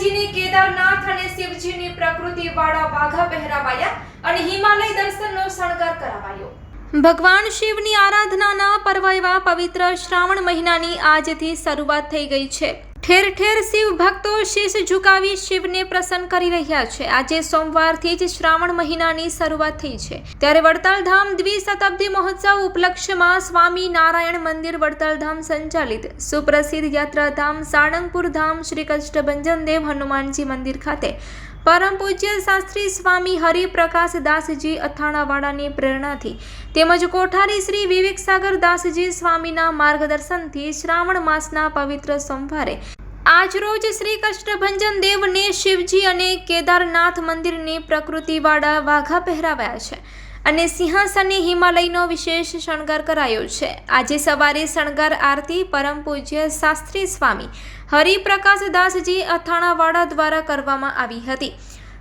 હનુમાનજીની કેદારનાથ અને શિવજીની પ્રકૃતિ વાળા વાઘા પહેરાવાયા અને હિમાલય દર્શનનો શણગાર કરાવાયો. ભગવાન શિવની આરાધનાના પર્વ એવા પવિત્ર શ્રાવણ મહિનાની આજથી શરૂઆત થઈ ગઈ છે. ઠેર ઠેર શિવ ભક્તો શીશ ઝુકાવી શિવને પ્રસન્ન કરી રહ્યા છે. આજે સોમવારથી જ શ્રાવણ મહિનાની શરૂઆત થઈ છે. ત્યારે વડતાલ ધામ દ્વિશતાબ્દી મહોત્સવ ઉપલક્ષ્યમાં સ્વામી નારાયણ મંદિર વડતાલ ધામ સંચાલિત સુપ્રસિદ્ધ યાત્રાધામ સાળંગપુર ધામ શ્રી કષ્ટભંજન દેવ હનુમાનજી મંદિર ખાતે પરમ પૂજ્ય શાસ્ત્રી સ્વામી હરિપ્રકાશ દાસજી અથાણાવાડાની પ્રેરણાથી તેમજ કોઠારી શ્રી વિવેક સાગર દાસજી સ્વામીના માર્ગદર્શનથી શ્રાવણ માસના પવિત્ર સોમવારે આજરોજ શ્રી કૃષ્ણભંજન દેવને શિવજી અને કેદારનાથ મંદિરની પ્રકૃતિવાળા વાઘા પહેરાવ્યા છે. અને સિંહાસને હિમાલયનો વિશેષ શણગાર કરાયો છે. આજે સવારે શણગાર આરતી પરમ પૂજ્ય શાસ્ત્રી સ્વામી હરિપ્રકાશદાસજી અથાણાવાડા દ્વારા કરવામાં આવી હતી.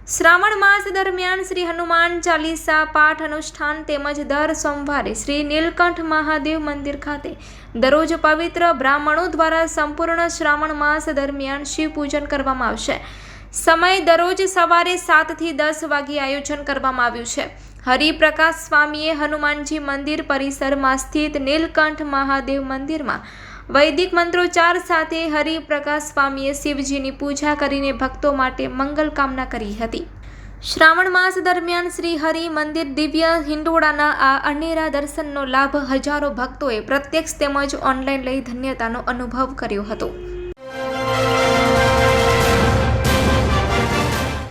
શ્રાવણ માસ દરમિયાન શ્રી હનુમાન ચાલીસા પાઠ અનુષ્ઠાન તેમજ દર સોમવારે શ્રી નીલકંઠ મહાદેવ મંદિર ખાતે દરરોજ પવિત્ર બ્રાહ્મણો દ્વારા સંપૂર્ણ શ્રાવણ માસ દરમિયાન શિવ પૂજન કરવામાં આવશે. સમય દરરોજ સવારે સાતથી દસ વાગ્યે આયોજન કરવામાં આવ્યું છે. હરિપ્રકાશ સ્વામીએ હનુમાનજી મંદિર પરિસરમાં સ્થિત નીલકંઠ મહાદેવ મંદિરમાં વૈદિક મંત્રોચ્ચાર સાથે હરિપ્રકાશ સ્વામીએ શિવજીની પૂજા કરીને ભક્તો માટે મંગલ કામના કરી હતી. શ્રાવણ માસ દરમિયાન શ્રી હરિ મંદિર દિવ્ય હિંડોળાના આ અનેરા દર્શનનો લાભ હજારો ભક્તોએ પ્રત્યક્ષ તેમજ ઓનલાઈન લઈ ધન્યતાનો અનુભવ કર્યો હતો.